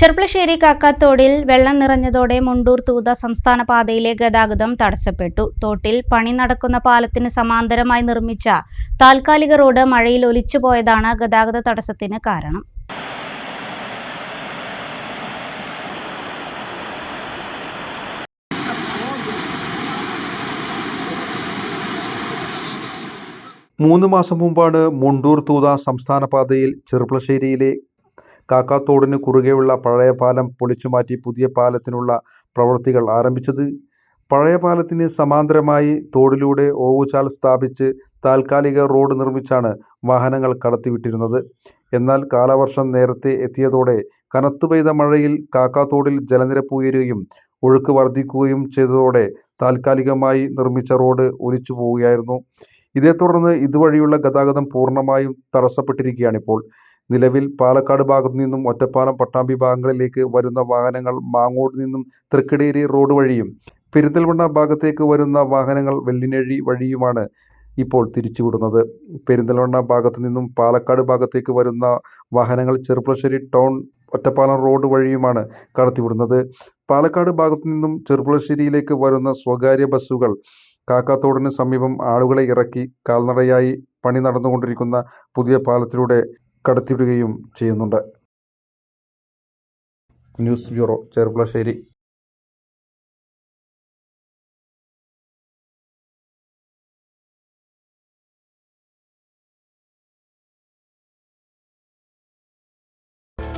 ചെർപ്പളശ്ശേരി കാക്കാത്തോടിൽ വെള്ളം നിറഞ്ഞതോടെ മുണ്ടൂർ തൂത സംസ്ഥാന പാതയിലെ ഗതാഗതം തടസ്സപ്പെട്ടു. തോട്ടിൽ പണി നടക്കുന്ന പാലത്തിന് സമാന്തരമായി നിർമ്മിച്ച താൽക്കാലിക റോഡ് മഴയിൽ ഒലിച്ചുപോയതാണ് ഗതാഗത തടസ്സത്തിന് കാരണം. മൂന്ന് മാസം മുമ്പാണ് മുണ്ടൂർ തൂത സംസ്ഥാന പാതയിൽ ചെറുപ്പളശ്ശേരിയിലെ കാക്കാത്തോടിന് കുറുകെയുള്ള പഴയ പാലം പൊളിച്ചുമാറ്റി പുതിയ പാലത്തിനുള്ള പ്രവൃത്തികൾ ആരംഭിച്ചത്. പഴയ പാലത്തിന് സമാന്തരമായി തോടിലൂടെ ഓവുചാൽ സ്ഥാപിച്ച് താൽക്കാലിക റോഡ് നിർമ്മിച്ചാണ് വാഹനങ്ങൾ കടത്തിവിട്ടിരുന്നത്. എന്നാൽ കാലവർഷം നേരത്തെ എത്തിയതോടെ കനത്തു പെയ്ത മഴയിൽ കാക്കാത്തോടിൽ ജലനിരപ്പ് ഉയരുകയും ഒഴുക്ക് വർദ്ധിക്കുകയും ചെയ്തതോടെ താൽക്കാലികമായി നിർമ്മിച്ച റോഡ് ഒലിച്ചു പോവുകയായിരുന്നു. ഇതേ തുടർന്ന് ഇതുവഴിയുള്ള ഗതാഗതം പൂർണമായും തടസ്സപ്പെട്ടിരിക്കുകയാണിപ്പോൾ. നിലവിൽ പാലക്കാട് ഭാഗത്തു നിന്നും ഒറ്റപ്പാലം പട്ടാമ്പി ഭാഗങ്ങളിലേക്ക് വരുന്ന വാഹനങ്ങൾ മാങ്ങോട് നിന്നും തൃക്കടേരി റോഡ് വഴിയും പെരിന്തൽമണ്ണ ഭാഗത്തേക്ക് വരുന്ന വാഹനങ്ങൾ വെള്ളിനഴി വഴിയുമാണ് ഇപ്പോൾ തിരിച്ചുവിടുന്നത്. പെരിന്തൽമണ്ണ ഭാഗത്തു നിന്നും പാലക്കാട് ഭാഗത്തേക്ക് വരുന്ന വാഹനങ്ങൾ ചെറുപ്പുളശ്ശേരി ടൗൺ ഒറ്റപ്പാലം റോഡ് വഴിയുമാണ് കടത്തിവിടുന്നത്. പാലക്കാട് ഭാഗത്തു നിന്നും ചെറുപ്പുളശ്ശേരിയിലേക്ക് വരുന്ന സ്വകാര്യ ബസ്സുകൾ കാക്കാത്തോടിന് സമീപം ആളുകളെ ഇറക്കി കാൽനടയായി പണി നടന്നുകൊണ്ടിരിക്കുന്ന പുതിയ പാലത്തിലൂടെ കടത്തിവിടുകയും ചെയ്യുന്നുണ്ട് news bureau Cherpulassery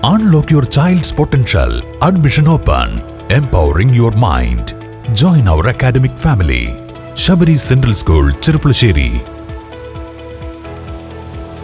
Unlock your child's potential. Admission open. Empowering your mind. Join our academic family. Shabari Central School, Chirupulasheri.